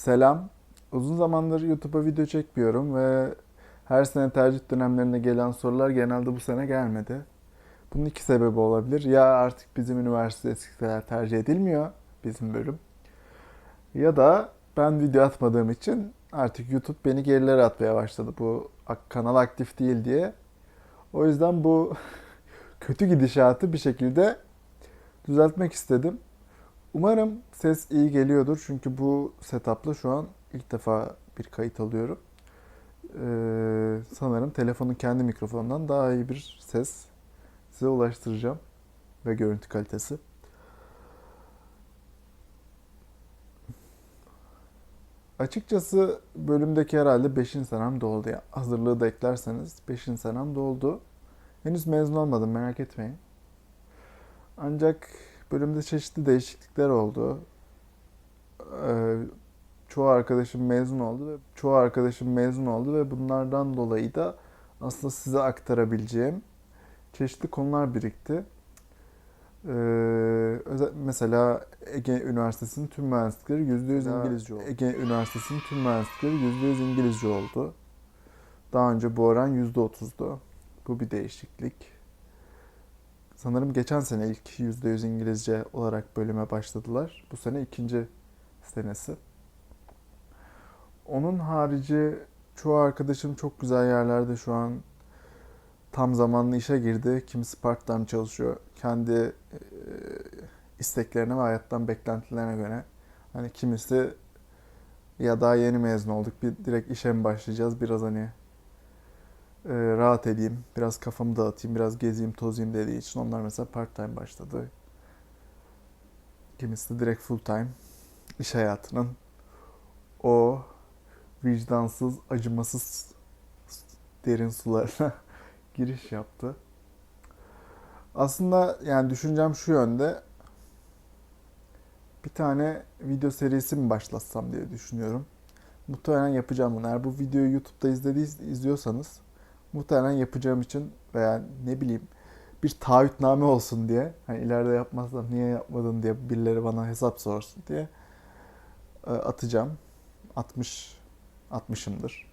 Selam. Uzun zamandır YouTube'a video çekmiyorum ve her sene tercih dönemlerinde gelen sorular genelde bu sene gelmedi. Bunun iki sebebi olabilir. Ya artık bizim üniversite eskisi tercih edilmiyor, bizim bölüm. Ya da ben video atmadığım için artık YouTube beni gerilere atmaya başladı. Bu kanal aktif değil diye. O yüzden bu kötü gidişatı bir şekilde düzeltmek istedim. Umarım ses iyi geliyordur çünkü bu setup'la şu an ilk defa bir kayıt alıyorum. Ee, sanırım telefonun kendi mikrofonundan daha iyi bir ses size ulaştıracağım ve görüntü kalitesi. Açıkçası bölümdeki herhalde 5. senem doldu ya. Hazırlığı da eklerseniz 5. senem doldu. Henüz mezun olmadım merak etmeyin. Ancak bölümde çeşitli değişiklikler oldu. Ee, çoğu arkadaşım mezun oldu ve çoğu arkadaşım mezun oldu ve bunlardan dolayı da aslında size aktarabileceğim çeşitli konular birikti. Ee, özel, mesela Ege Üniversitesi'nin tüm mühendislikleri %100 İngilizce oldu. Ege Üniversitesi'nin tüm mühendislikleri %100 İngilizce oldu. Daha önce bu oran %30'du. Bu bir değişiklik. Sanırım geçen sene ilk %100 İngilizce olarak bölüme başladılar. Bu sene ikinci senesi. Onun harici çoğu arkadaşım çok güzel yerlerde şu an tam zamanlı işe girdi. Kimisi part time çalışıyor. Kendi e, isteklerine ve hayattan beklentilerine göre. Hani kimisi ya daha yeni mezun olduk. Bir direkt işe mi başlayacağız? Biraz hani e, rahat edeyim, biraz kafamı dağıtayım, biraz gezeyim, tozayım dediği için onlar mesela part time başladı. Kimisi de direkt full time iş hayatının o vicdansız, acımasız derin sularına giriş yaptı. Aslında yani düşüncem şu yönde. Bir tane video serisi mi başlatsam diye düşünüyorum. Muhtemelen yapacağım bunu. Eğer bu videoyu YouTube'da izlediyiz, izliyorsanız muhtemelen yapacağım için veya ne bileyim bir taahhütname olsun diye hani ileride yapmazsam niye yapmadın diye birileri bana hesap sorsun diye e, atacağım. 60 atmışımdır.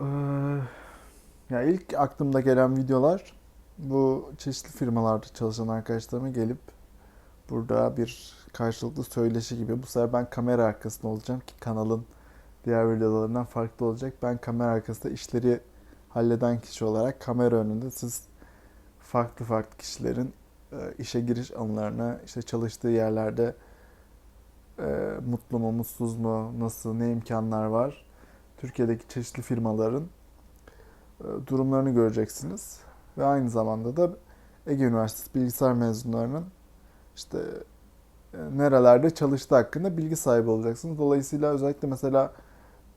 Ee, ya ilk aklımda gelen videolar bu çeşitli firmalarda çalışan arkadaşlarıma gelip burada bir karşılıklı söyleşi gibi. Bu sefer ben kamera arkasında olacağım ki kanalın diğer videolarından farklı olacak. Ben kamera arkasında işleri halleden kişi olarak kamera önünde siz farklı farklı kişilerin e, işe giriş anılarını, işte çalıştığı yerlerde e, mutlu mu, mutsuz mu, nasıl, ne imkanlar var, Türkiye'deki çeşitli firmaların e, durumlarını göreceksiniz. Ve aynı zamanda da Ege Üniversitesi bilgisayar mezunlarının işte e, nerelerde çalıştığı hakkında bilgi sahibi olacaksınız. Dolayısıyla özellikle mesela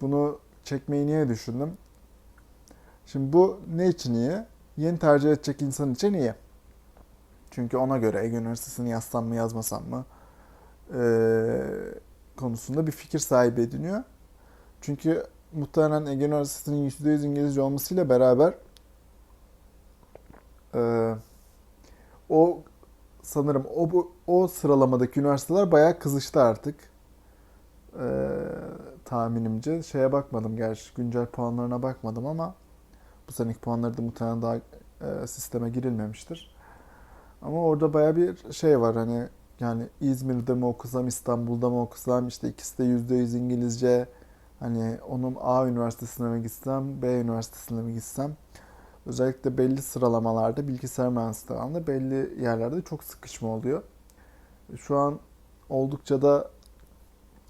bunu çekmeyi niye düşündüm? Şimdi bu ne için iyi? Yeni tercih edecek insan için iyi. Çünkü ona göre Ege Üniversitesi'ni yazsam mı yazmasam mı e, konusunda bir fikir sahibi ediniyor. Çünkü muhtemelen Ege Üniversitesi'nin %100 İngilizce olmasıyla beraber e, o sanırım o o sıralamadaki üniversiteler bayağı kızıştı artık. E, tahminimce şeye bakmadım gerçi güncel puanlarına bakmadım ama bu seneki puanları da muhtemelen daha e, sisteme girilmemiştir. Ama orada bayağı bir şey var hani yani İzmir'de mi okusam, İstanbul'da mı okusam, işte ikisi de %100 İngilizce. Hani onun A üniversitesine mi gitsem, B üniversitesine mi gitsem. Özellikle belli sıralamalarda bilgisayar mühendisliği alanında belli yerlerde çok sıkışma oluyor. Şu an oldukça da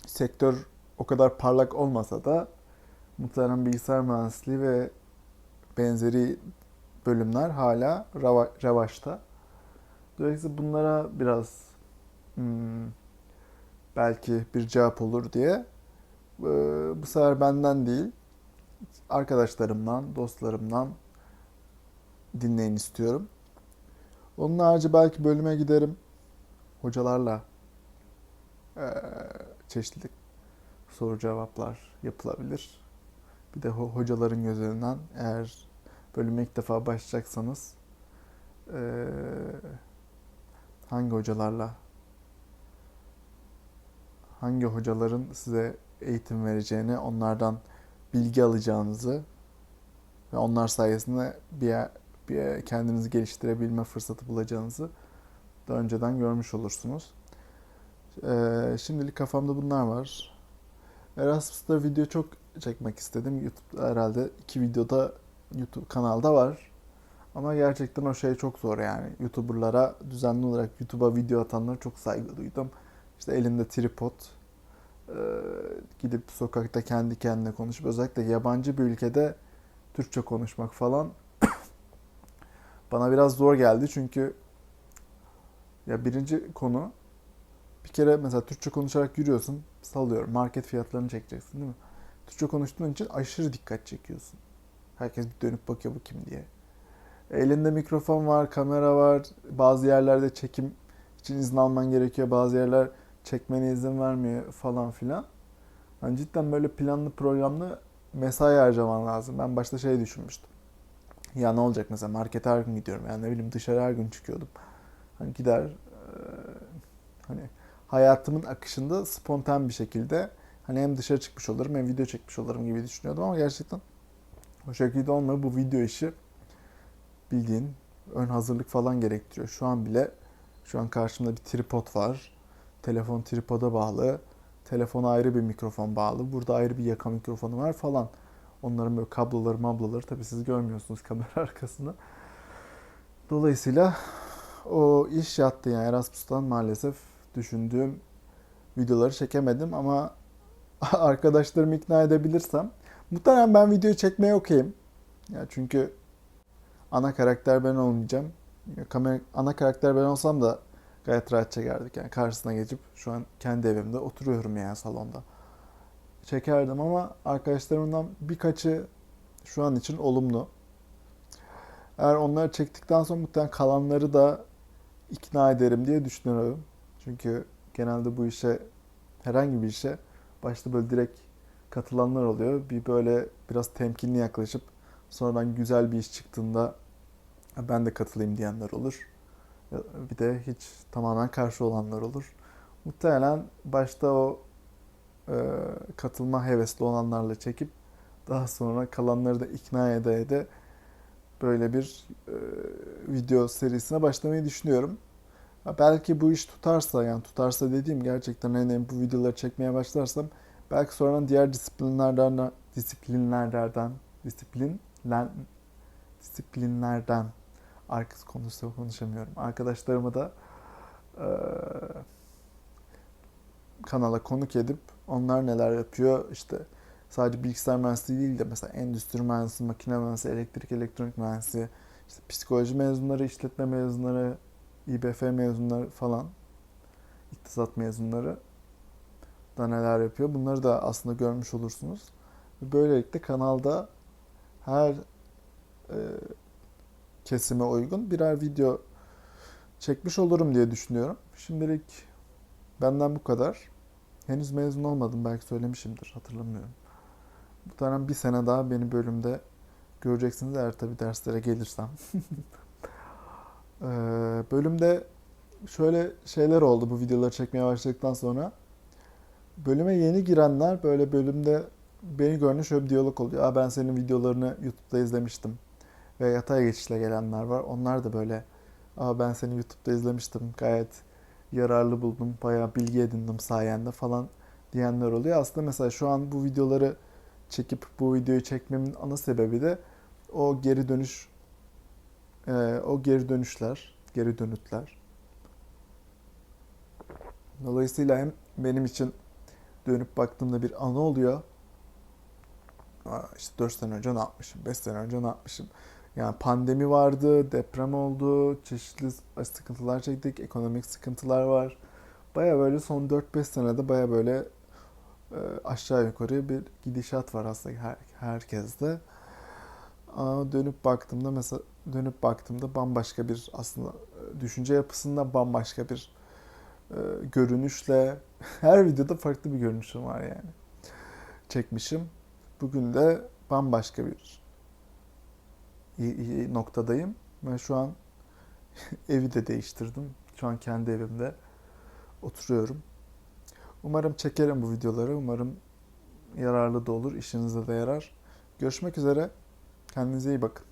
sektör o kadar parlak olmasa da muhtemelen bilgisayar mühendisliği ve benzeri bölümler hala rava- revaçta. Dolayısıyla bunlara biraz hmm, belki bir cevap olur diye e, bu sefer benden değil arkadaşlarımdan, dostlarımdan dinleyin istiyorum. Onun harici belki bölüme giderim. Hocalarla e, çeşitli soru cevaplar yapılabilir. Bir de ho- hocaların gözünden eğer bölüme ilk defa başlayacaksanız hangi hocalarla hangi hocaların size eğitim vereceğini, onlardan bilgi alacağınızı ve onlar sayesinde bir, bir kendinizi geliştirebilme fırsatı bulacağınızı da önceden görmüş olursunuz. Ee, şimdilik kafamda bunlar var. Erasmus'ta video çok çekmek istedim. YouTube herhalde iki videoda YouTube kanalda var. Ama gerçekten o şey çok zor yani. YouTuber'lara düzenli olarak YouTube'a video atanlara çok saygı duydum. İşte elinde tripod, e, gidip sokakta kendi kendine konuşup özellikle yabancı bir ülkede Türkçe konuşmak falan bana biraz zor geldi çünkü ya birinci konu bir kere mesela Türkçe konuşarak yürüyorsun, sallıyorum market fiyatlarını çekeceksin değil mi? Türkçe konuştuğun için aşırı dikkat çekiyorsun. Herkes bir dönüp bakıyor bu kim diye. Elinde mikrofon var, kamera var. Bazı yerlerde çekim için izin alman gerekiyor. Bazı yerler çekmene izin vermiyor falan filan. Yani cidden böyle planlı programlı mesai harcaman lazım. Ben başta şey düşünmüştüm. Ya ne olacak mesela markete her gün gidiyorum. Yani ne bileyim dışarı her gün çıkıyordum. Hani gider hani hayatımın akışında spontan bir şekilde hani hem dışarı çıkmış olurum hem video çekmiş olurum gibi düşünüyordum ama gerçekten o şekilde olmuyor. Bu video işi bildiğin ön hazırlık falan gerektiriyor. Şu an bile şu an karşımda bir tripod var. Telefon tripoda bağlı. Telefona ayrı bir mikrofon bağlı. Burada ayrı bir yaka mikrofonu var falan. Onların böyle kabloları mabloları tabii siz görmüyorsunuz kamera arkasında. Dolayısıyla o iş yattı yani Erasmus'tan maalesef düşündüğüm videoları çekemedim ama arkadaşlarımı ikna edebilirsem muhtemelen ben videoyu çekmeye okeyim. Ya çünkü ana karakter ben olmayacağım. Kamera, ana karakter ben olsam da gayet rahat çekerdik. Yani karşısına geçip şu an kendi evimde oturuyorum yani salonda. Çekerdim ama arkadaşlarımdan birkaçı şu an için olumlu. Eğer onları çektikten sonra muhtemelen kalanları da ikna ederim diye düşünüyorum. Çünkü genelde bu işe herhangi bir işe başta böyle direkt katılanlar oluyor. Bir böyle biraz temkinli yaklaşıp sonradan güzel bir iş çıktığında ben de katılayım diyenler olur. Bir de hiç tamamen karşı olanlar olur. Muhtemelen başta o e, katılma hevesli olanlarla çekip daha sonra kalanları da ikna ede ede böyle bir e, video serisine başlamayı düşünüyorum. Belki bu iş tutarsa yani tutarsa dediğim gerçekten hani bu videoları çekmeye başlarsam belki sonradan diğer disiplinlerden disiplinlerden disiplinler disiplinlerden arkası konuşsa konuşamıyorum. Arkadaşlarımı da e, kanala konuk edip onlar neler yapıyor işte sadece bilgisayar mühendisliği değil de mesela endüstri mühendisi, makine mühendisi, elektrik elektronik mühendisi, işte psikoloji mezunları, işletme mezunları, İBF mezunları falan, iktisat mezunları da neler yapıyor. Bunları da aslında görmüş olursunuz. Böylelikle kanalda her e, kesime uygun birer video çekmiş olurum diye düşünüyorum. Şimdilik benden bu kadar. Henüz mezun olmadım belki söylemişimdir hatırlamıyorum. Bu dönem bir sene daha beni bölümde göreceksiniz eğer tabi derslere gelirsem. ee, bölümde şöyle şeyler oldu bu videoları çekmeye başladıktan sonra. Bölüme yeni girenler böyle bölümde beni görünce şöyle bir diyalog oluyor. Aa, ben senin videolarını YouTube'da izlemiştim. Ve yatay geçişle gelenler var. Onlar da böyle Aa, ben seni YouTube'da izlemiştim. Gayet yararlı buldum. Bayağı bilgi edindim sayende falan diyenler oluyor. Aslında mesela şu an bu videoları çekip bu videoyu çekmemin ana sebebi de o geri dönüş e, o geri dönüşler, geri dönütler. Dolayısıyla hem benim için dönüp baktığımda bir anı oluyor. Aa, işte 4 sene önce ne yapmışım, 5 sene önce ne yapmışım. Yani pandemi vardı, deprem oldu, çeşitli sıkıntılar çektik, ekonomik sıkıntılar var. Baya böyle son 4-5 senede baya böyle e, aşağı yukarı bir gidişat var aslında her, herkeste. Ama dönüp baktığımda mesela dönüp baktığımda bambaşka bir aslında e, düşünce yapısında bambaşka bir e, görünüşle her videoda farklı bir görünüşüm var yani. Çekmişim. Bugün de bambaşka bir noktadayım ve şu an evi de değiştirdim. Şu an kendi evimde oturuyorum. Umarım çekerim bu videoları. Umarım yararlı da olur. işinize de yarar. Görüşmek üzere. Kendinize iyi bakın.